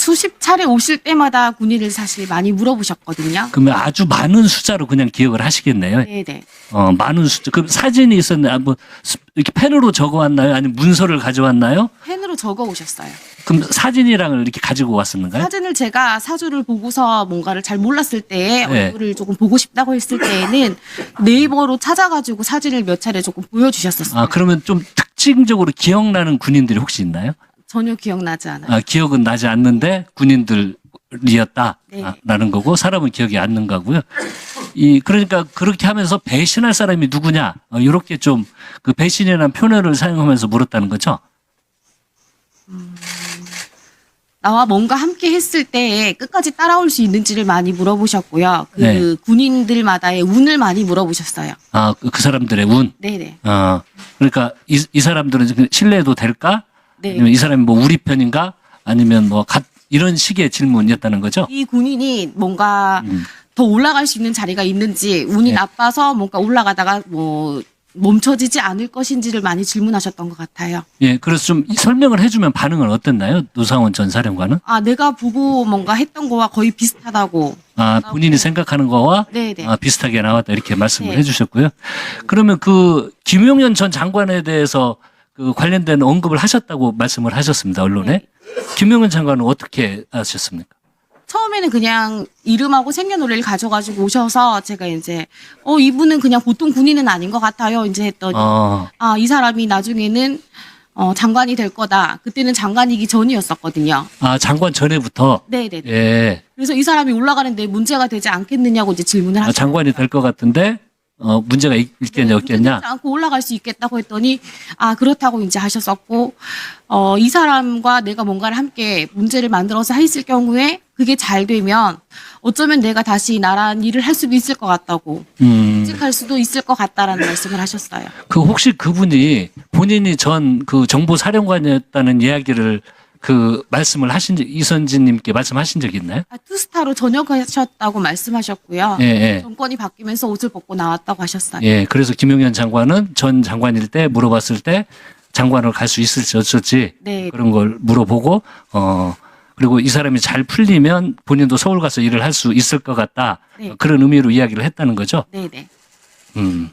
수십 차례 오실 때마다 군인을 사실 많이 물어보셨거든요. 그러면 아주 많은 숫자로 그냥 기억을 하시겠네요. 네네. 어, 많은 숫자. 그럼 사진이 있었나요? 아, 뭐 스- 이렇게 펜으로 적어왔나요? 아니면 문서를 가져왔나요? 펜으로 적어 오셨어요. 그럼 사진이랑 이렇게 가지고 왔었는가요? 사진을 제가 사주를 보고서 뭔가를 잘 몰랐을 때에 네. 얼굴을 조금 보고 싶다고 했을 때에는 네이버로 찾아가지고 사진을 몇 차례 조금 보여주셨었어요. 아, 그러면 좀 특징적으로 기억나는 군인들이 혹시 있나요? 전혀 기억나지 않아요. 아, 기억은 나지 않는데 군인들이었다. 네. 아, 라는 거고 사람은 기억이 안는 거고요. 이 그러니까 그렇게 하면서 배신할 사람이 누구냐 어, 이렇게 좀 그 배신이라는 표현을 사용하면서 물었다는 거죠. 나와 뭔가 함께 했을 때에 끝까지 따라올 수 있는지를 많이 물어보셨고요. 그 네. 군인들마다의 운을 많이 물어보셨어요. 아, 그, 그 사람들의 운. 네네. 어, 그러니까 이, 이 사람들은 신뢰해도 될까? 네. 아니면 이 사람이 뭐 우리 편인가? 아니면 뭐 갓, 이런 식의 질문이었다는 거죠. 이 군인이 뭔가 음. 더 올라갈 수 있는 자리가 있는지 운이 네. 나빠서 뭔가 올라가다가 뭐 멈춰지지 않을 것인지를 많이 질문하셨던 것 같아요. 예, 그래서 좀 이- 설명을 해주면 반응은 어땠나요? 노상원 전 사령관은? 아, 내가 보고 뭔가 했던 거와 거의 비슷하다고. 아, 본인이 생각하는 거와 네네. 아, 비슷하게 나왔다 이렇게 말씀을 네. 해주셨고요. 그러면 그 김용현 전 장관에 대해서 그 관련된 언급을 하셨다고 말씀을 하셨습니다 언론에. 네. 김용현 장관은 어떻게 하셨습니까? 처음에는 그냥 이름하고 생년월일을 가져가지고 오셔서 제가 이제 어 이분은 그냥 보통 군인은 아닌 것 같아요. 이제 했더니 어, 아이 사람이 나중에는 어 장관이 될 거다. 그때는 장관이기 전이었었거든요. 아 장관 전에부터 네네. 예, 그래서 이 사람이 올라가는데 문제가 되지 않겠느냐고 이제 질문을 아, 하셨어요. 장관이 될 것 같은데 어, 문제가 있, 있겠냐 없겠냐? 문제되지 않고 올라갈 수 있겠다고 했더니 아 그렇다고 이제 하셨었고 어 이 사람과 내가 뭔가를 함께 문제를 만들어서 했을 경우에 그게 잘 되면 어쩌면 내가 다시 나란 일을 할 수도 있을 것 같다고 음, 직할 수도 있을 것 같다라는 말씀을 하셨어요. 그 혹시 그분이 본인이 전 그 정보 사령관이었다는 이야기를 그 말씀을 하신 적 이선진님께 말씀하신 적 있나요? 아, 투스타로 전역하셨다고 말씀하셨고요. 예, 예. 정권이 바뀌면서 옷을 벗고 나왔다고 하셨어요. 예, 그래서 김용현 장관은 전 장관일 때 물어봤을 때 장관을 갈수 있을지 어쩔지 네. 그런 걸 물어보고 어 그리고 이 사람이 잘 풀리면 본인도 서울 가서 일을 할 수 있을 것 같다 네. 그런 의미로 이야기를 했다는 거죠. 네 네. 음.